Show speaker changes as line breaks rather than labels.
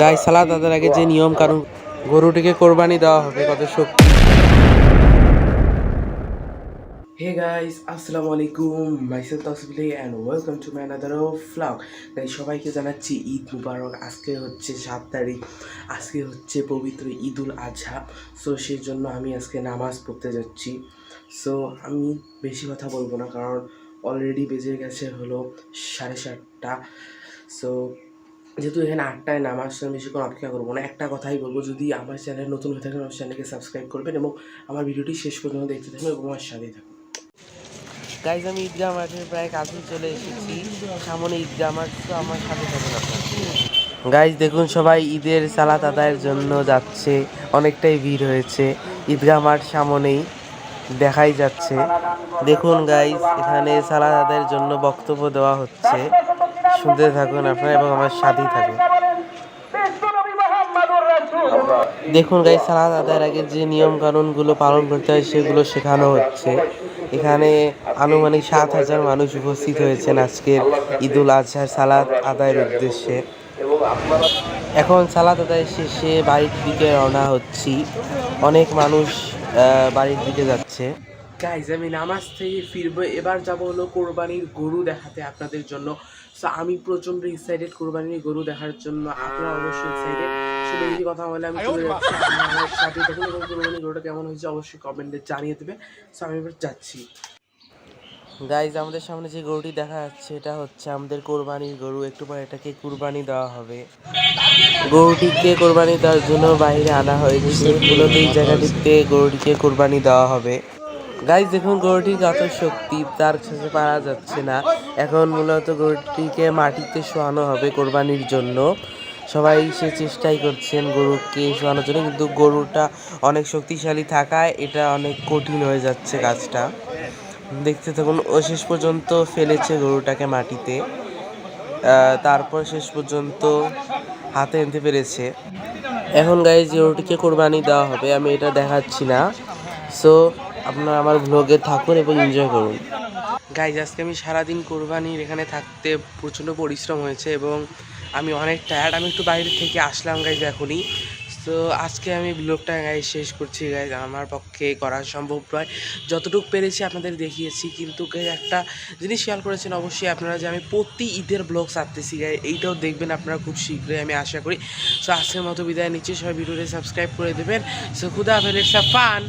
গাই সালা তাদের আগে যে নিয়ম কারণ গরুটিকে কোরবানি দেওয়া হবে, কত শক্তি। হে গাইস আসসালামু আলাইকুম myself Tasbili and welcome to my another vlog তাই সবাইকে জানাচ্ছি ঈদ মুবারক, আজকে হচ্ছে সাত তারিখ, আজকে হচ্ছে পবিত্র ঈদুল আজহা। সো সেই জন্য আমি আজকে নামাজ পড়তে যাচ্ছি। সো আমি বেশি কথা বলব না, কারণ অলরেডি বেজে গেছে হলো সাড়ে সাতটা। সো যেহেতু এখানে আটটায় নামাজ আমি বেশিক্ষণ অপেক্ষা করব না, একটা কথাই বলব, যদি আমার চ্যানেল নতুন হয়ে থাকেন, আমার চ্যানেলকে সাবস্ক্রাইব করবেন এবং আমার ভিডিওটি শেষ পর্যন্ত দেখতে থাকুন এবং আমার সাথেই থাকুন। গাইজ আমি ঈদগাহ মাঠের প্রায় কাছেই চলে এসেছি। সামনে ঈদগাহ মাঠ, তো আমার সাথে থাকুন গাইজ দেখুন, সবাই ঈদের সালাত আদায়ের জন্য যাচ্ছে। অনেকটাই ভিড় হয়েছে। ঈদগাহ মাঠ সামনেই দেখাই যাচ্ছে। দেখুন গাইজ এখানে সালাত আদায়ের জন্য বক্তব্য দেওয়া হচ্ছে। শুনতে থাকুন আপনারা এবং আমার সাথেই থাকুন। দেখুন গাই সালাদ আদায়ের আগে যে নিয়ম কানুনগুলো পালন করতে হয়, সেগুলো শেখানো হচ্ছে। এখানে আনুমানিক সাত হাজার মানুষ উপস্থিত হয়েছেন আজকের ঈদুল আজহার সালাদ আদায়ের উদ্দেশ্যে। এখন সালাদ আদায় শেষে বাড়ির দিকে রওনা হচ্ছি। অনেক মানুষ বাড়ির দিকে যাচ্ছে। গাইজ আমি নামাজ থেকে ফিরবো। এবার যাব হলো কোরবানির গরু দেখাতে আপনাদের জন্য। সো আমি প্রচণ্ড এক্সাইটেড কোরবানির গরু দেখার জন্য আপনারা অবশ্যই এক্সাইটেড শুধু এই কথা বলে আমি চলে যাচ্ছি আমার সাথে। দেখুন এবং কোরবানির গরুটা কেমন হয়েছে অবশ্যই কমেন্টে জানিয়ে দেবে। সো আমি এবার যাচ্ছি। গাইজ আমাদের সামনে যে গরুটি দেখা যাচ্ছে এটা হচ্ছে আমাদের কোরবানির গরু। একটু পরে এটাকে কুরবানি দেওয়া হবে। গরুটিকে কোরবানি দেওয়ার জন্য বাইরে আনা হয়েছে। মূলত এই জায়গাটিতে গরুটিকে কোরবানি দেওয়া হবে। গাইজ দেখুন গরুটির কত শক্তি তার কাছে পারা যাচ্ছে না। এখন মূলত গরুটিকে মাটিতে শোয়ানো হবে কোরবানির জন্য। সবাই সে চেষ্টাই করছেন গরুকে শোয়ানোর জন্য, কিন্তু গরুটা অনেক শক্তিশালী থাকায় এটা অনেক কঠিন হয়ে যাচ্ছে কাজটা। দেখতে থাকুন, ও শেষ পর্যন্ত ফেলেছে গরুটাকে মাটিতে। তারপর শেষ পর্যন্ত হাতে আনতে পেরেছে। এখন গাইজ গরুটিকে কোরবানি দেওয়া হবে, আমি এটা দেখাচ্ছি না। সো আপনারা আমার ভ্লগে থাকুন এবং এনজয় করুন। গাইজ আজকে আমি সারাদিন কোরবানির এখানে থাকতে প্রচণ্ড পরিশ্রম হয়েছে এবং আমি অনেক টায়ার্ড আমি একটু বাইরে থেকে আসলাম গাইজ এখনই। তো আজকে আমি ব্লগটা গাইজ শেষ করছি গাইজ আমার পক্ষে করা সম্ভব নয়। যতটুকু পেরেছি আপনাদের দেখিয়েছি, কিন্তু guys, একটা জিনিস খেয়াল করেছেন অবশ্যই আপনারা যে আমি প্রতি ঈদের ব্লগ ছাড়তেছি গাই এইটাও দেখবেন আপনারা খুব শীঘ্রই, আমি আশা করি। সো আজকের মতো বিদায় নিচ্ছি, সবাই ভিডিওটি সাবস্ক্রাইব করে দেবেন। সো খুদা হাফেজ ফান